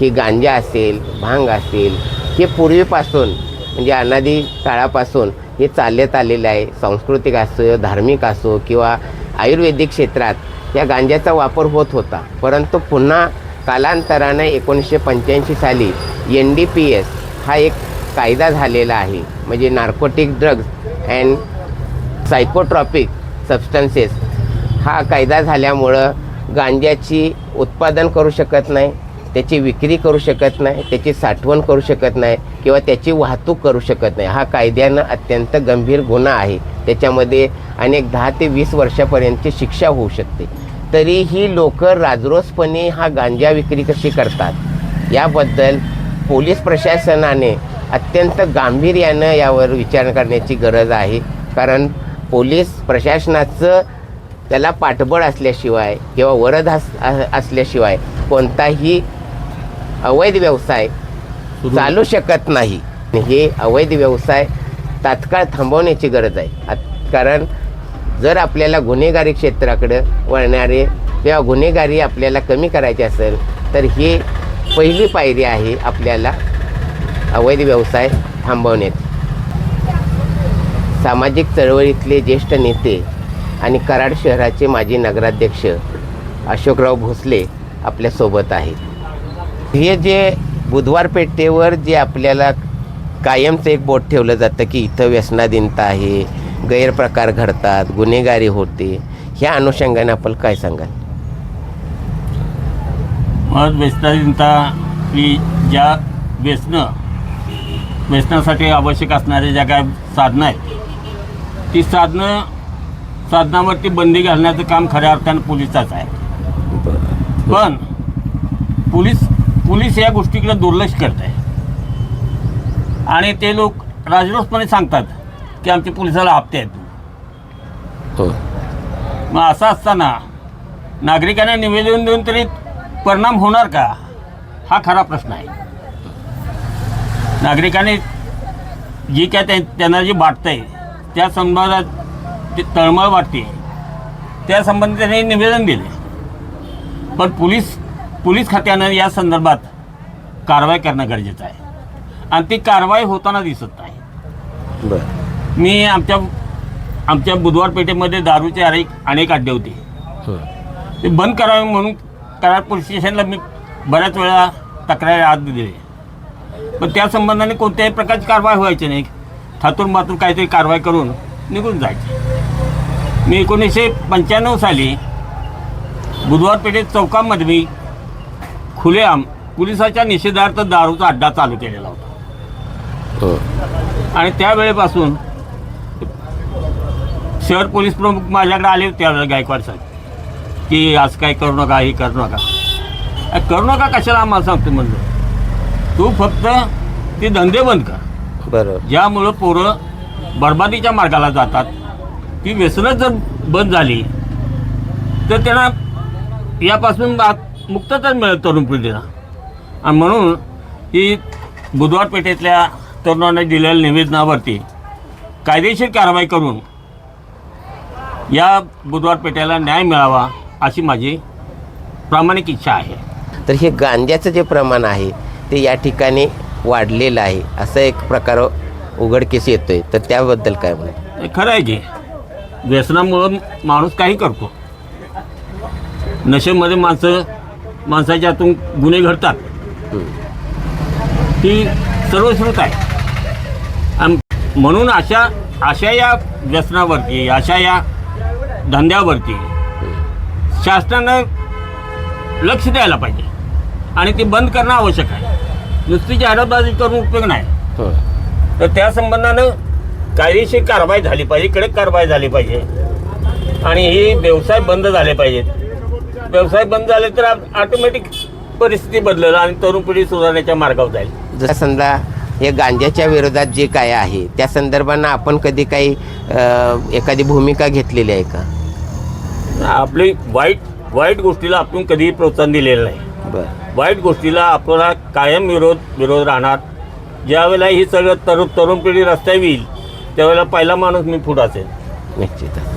ही गांजा असेल भांग असेल हे पूर्वीपासून म्हणजे अनादी काळापासून हे चालत आलेलं आहे. सांस्कृतिक असो धार्मिक असो किंवा आयुर्वेदिक क्षेत्रात या गांजाचा वापर होत होता. परंतु पुन्हा कालांतराने एकोणीसशे पंच्याऐंशी साली एन डी पी एस हा एक कायदा झालेला आहे. म्हणजे narcotic drugs and psychotropic substances हा कायदा झाल्यामुळं गांजाची उत्पादन करू शकत नाही. त्याची विक्री करू शकत नाही त्याची साठवण करू शकत नाही किंवा त्याची वाहतूक करू शकत नाही. हा कायद्यानं अत्यंत गंभीर गुन्हा आहे. त्याच्यामध्ये अनेक दहा ते वीस वर्षापर्यंतची शिक्षा होऊ शकते. तरीही लोक राजरोसपणे हा गांजा विक्री कशी करतात? याबद्दल पोलीस प्रशासनाने अत्यंत गांभीर्यानं यावर विचार करण्याची गरज आहे. कारण पोलीस प्रशासनाचं त्याला पाठबळ असल्याशिवाय किंवा वरद अस असल्याशिवाय कोणताही अवैध व्यवसाय चालू शकत नाही. हे अवैध व्यवसाय तात्काळ थांबवण्याची गरज आहे. कारण जर आपल्याला गुन्हेगारी क्षेत्राकडं वळणारे किंवा गुन्हेगारी आपल्याला कमी करायची असेल तर ही पहिली पायरी आहे आपल्याला अवैध व्यवसाय थांबवण्याची सामाजिक चळवळीतले ज्येष्ठ नेते आणि कराड शहराचे माजी नगराध्यक्ष अशोकराव भोसले आपल्यासोबत आहेत. हे जे बुधवार पेठेवर जे आपल्याला कायमचं एक बोट ठेवलं जातं की इथं व्यसनाधीनता आहे गैरप्रकार घडतात गुन्हेगारी होते ह्या अनुषंगाने आपण काय सांगाल? मग व्यसनाधीनता ही ज्या व्यसनं व्यसनासाठी आवश्यक असणाऱ्या ज्या काय साधनं आहेत ती साधनं साधनावरती बंदी घालण्याचं काम खऱ्या अर्थानं पोलिसाचं आहे. पण पोलीस पोलीस या गोष्टीकडे दुर्लक्ष करत आहे. आणि ते लोक राजरोसपणे सांगतात की आमच्या पोलिसाला हप्ते आहेत. हो. मग असं असताना नागरिकांना निवेदन देऊन तरी परिणाम होणार का? हा खरा प्रश्न आहे. नागरिकांनी जी काय त्या- त्यांना जी वाटतंय त्या संदर्भात ते तळमळ वाटते. त्या संबंधी त्यांनी निवेदन दिले. पण पोलीस पोलीस खात्यानं या संदर्भात कारवाई करणं गरजेचं आहे. आणि ती कारवाई होताना दिसत नाही. मी आमच्या आमच्या बुधवार पेठेमध्ये दारूचे अनेक अनेक अड्डे होते. ते बंद करावे म्हणून कराड पोलीस स्टेशनला मी बऱ्याच वेळा तक्रारी आज दिली पण त्या संबंधाने कोणत्याही प्रकारची कारवाई व्हायची नाही. थातून मातून काहीतरी कारवाई करून निघून जायची. मी एकोणीसशे पंच्याण्णव साली बुधवार पेठेत चौकामध्ये मी खुलेआम पोलिसाच्या निषेधार्थ दारूचा अड्डा चालू केलेला होता. हो. आणि त्यावेळेपासून शहर पोलीस प्रमुख माझ्याकडे आले होते त्यावेळेला गायकवाड साहेब की आज काय करू नका हे करू नका. करू नका कशाला आम्हाला सांगतो म्हणलं? तू फक्त ते धंदे बंद कर. बरोबर. ज्यामुळं पोरं बरबादीच्या मार्गाला जातात ती व्यसनच जर बंद झाली तर त्यांना यापासून मुक्तताच मिळेल तरुण पिढीला. आणि म्हणून ही बुधवार पेठेतल्या तरुणांनी दिलेल्या निवेदनावरती कायदेशीर कारवाई करून या बुधवार पेठेला न्याय मिळावा अशी माझी प्रामाणिक इच्छा आहे. तर हे गांजाचं जे प्रमाण आहे ते या ठिकाणी वाढलेलं आहे असं एक प्रकार उघडकीस येतोय. तर त्याबद्दल काय म्हणतो? खरं आहे की व्यसनामुळं माणूस काही करतो. नशेमध्ये माणसं माणसाच्या हातून गुन्हे घडतात. ही. सर्वश्रुत आहे. म्हणून अशा अशा या व्यसनावरती अशा या धंद्यावरती शासनानं लक्ष द्यायला पाहिजे. आणि ते बंद करणं आवश्यक आहे. नुसती जाहिरातबाजी करून उपयोग नाही. तर त्या संबंधानं कायदेशीर कारवाई झाली पाहिजे कडक कारवाई झाली पाहिजे. आणि हे व्यवसाय बंद झाले पाहिजेत. व्यवसाय बंद झाले तर ऑटोमॅटिक परिस्थिती बदलेल आणि तरुण पिढी सुधारण्याच्या मार्गावर जाईल. जर समजा हे गांजाच्या विरोधात जे काय आहे त्या संदर्भानं आपण कधी काही अ, एखादी भूमिका घेतलेली आहे का? आपली वाईट वाईट गोष्टीला आपण कधीही प्रोत्साहन दिलेलं नाही. बरं. वाईट गोष्टीला आपला कायम विरोध विरोध राहणार. ज्यावेळेला ही सगळं तरुण तरुण पिढी रस्त्यावर येईल त्यावेळेला पहिला माणूस मी पुढं असेल. निश्चितच.